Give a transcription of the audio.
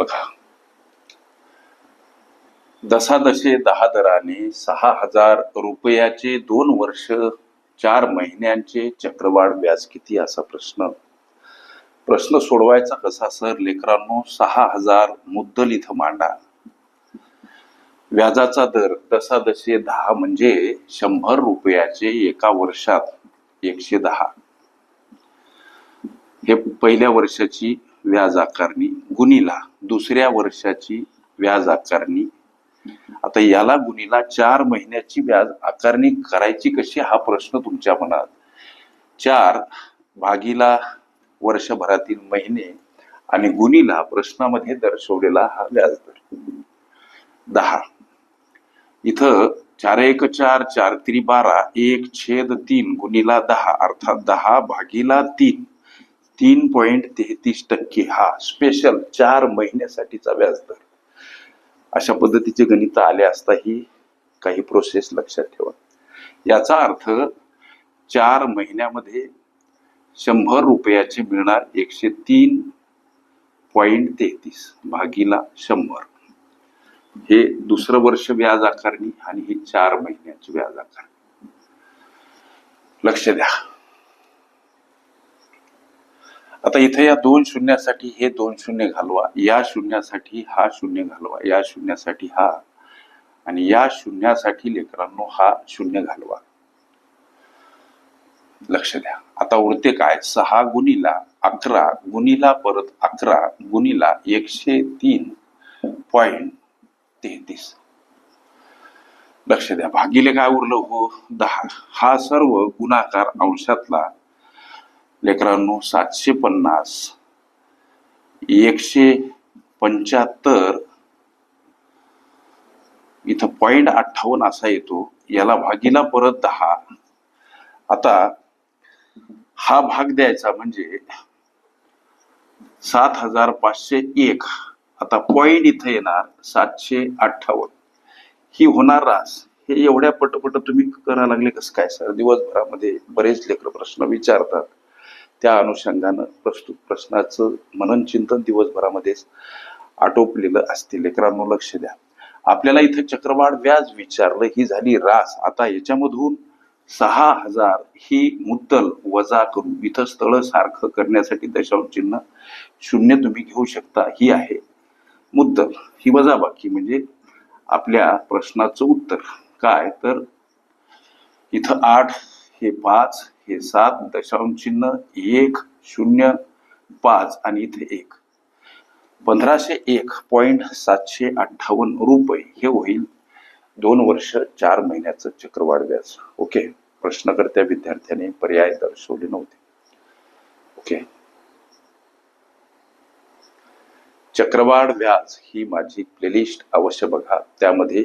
बघा. दसादशे दहा दराने सहा हजार रुपयाचे दोन वर्ष चार महिन्यांचे चक्रवाढ व्याज किती असा प्रश्न. प्रश्न सोडवायचा कसा सर? लेकरांनो सहा हजार मुद्दल इथं मांडा. व्याजाचा दर दसादशे दहा म्हणजे शंभर रुपयाचे एका वर्षात एकशे दहा. हे पहिल्या वर्षाची व्याज आकारणी गुणीला दुसऱ्या वर्षाची व्याज आकारणी. आता याला गुणीला चार महिन्याची व्याज आकारणी करायची कशी हा प्रश्न तुमच्या मनात. चार भागीला वर्षभरातील महिने आणि गुणीला प्रश्नामध्ये दर्शवलेला हा व्याजदर. दहा. इथं चार एक चार चार त्री बारा एक छेद तीन गुणीला दहा अर्थात दहा भागीला तीन. तीन पॉईंट तेहतीस टक्के हा स्पेशल चार महिन्यासाठीचा व्याजदर. अशा पद्धतीचे गणित आले असताही काही प्रोसेस लक्षात ठेवा. याचा अर्थ चार महिन्यामध्ये शंभर रुपयाचे मिळणार एकशे तीन पॉईंट तेहतीस भागीला शंभर. हे दुसरं वर्ष व्याज आकारणी आणि ही चार महिन्याची व्याज आकारणी. लक्ष द्या. आता इथे या दोन शून्यासाठी हे दोन शून्य घालवा. या शून्यासाठी हा शून्य घालवा. या शून्यासाठी हा. आणि या शून्यासाठी लेकरांनो हा शून्य घालवा. लक्ष द्या. आता उरते काय? सहा गुणीला अकरा गुणीला परत अकरा गुणीला एकशे तीन पॉइंट तेहतीस. लक्ष द्या. भागिले काय उरलं हो? दहा. हा सर्व गुणाकार अंशातला लेकरांनो सातशे पन्नास एकशे पंच्याहत्तर इथं पॉइंट अठ्ठावन्न असा येतो. याला भागीला परत दहा. आता हा भाग द्यायचा म्हणजे सात हजार पाचशे एक. आता पॉइंट इथं येणार सातशे अठ्ठावन्न. ही होणार रास. हे एवढ्या पटपट तुम्ही करायला लागले कसं काय सर? दिवसभरामध्ये बरेच लेकर प्रश्न विचारतात. त्या अनुषंगानं प्रस्तुत प्रश्नाचं मनन चिंतन दिवसभरामध्येच आटोपलेलं असते. लेकरांनो लक्ष द्या. आपल्याला इथं चक्रवाढ व्याज विचारलं ही झाली रास. आता याच्यामधून सहा हजार ही मुद्दल वजा करून इथं स्थळ सारखं करण्यासाठी दशांश चिन्ह शून्य तुम्ही घेऊ शकता. ही आहे मुद्दल. ही वजाबाकी म्हणजे आपल्या प्रश्नाचं उत्तर. काय? तर इथं आठ हे पाच हे सात दशांश चिन्ह एक शून्य पाच आणि इथे एक. पंधराशे एक पॉइंट सातशे अठ्ठावन्न रुपये हे होईल दोन वर्ष चार महिन्याचं चक्रवाढ व्याज. ओके? प्रश्नकर्त्या विद्यार्थ्याने पर्याय दर्शवले नव्हते. ओके? चक्रवाढ व्याज ही माझी प्लेलिस्ट अवश्य बघा. त्यामध्ये